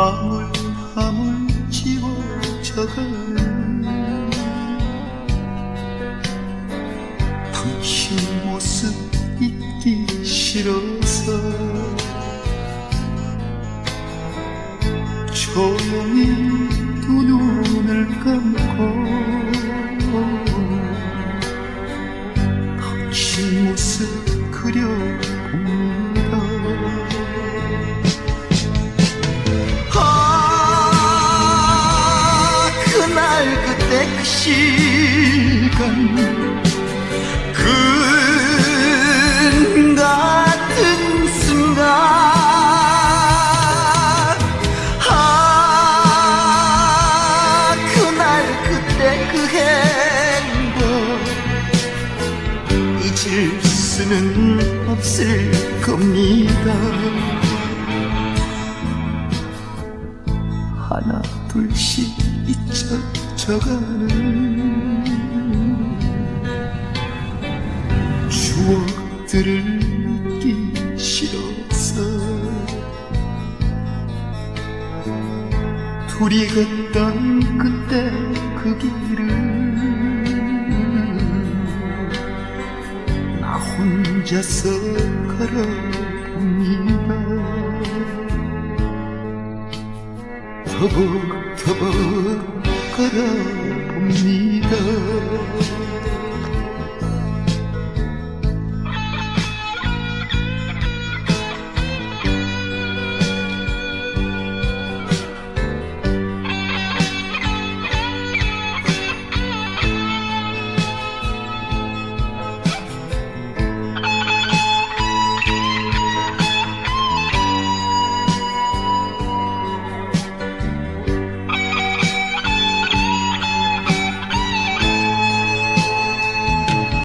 아물아물 지워져가는 당신 모습 잊기 싫어서 조용히 두 눈을 감고 당신 모습 그려 시간. 그 같은 순간. 아 그날 그때 그 행복. 잊을 수는 없을 겁니다. 하나 둘씩 잊혀 져가는 추억들을 잊기 싫어서 둘이 걷던 그때 그 길을 나 혼자서 걸어봅니다. 터벅터벅 부你 러.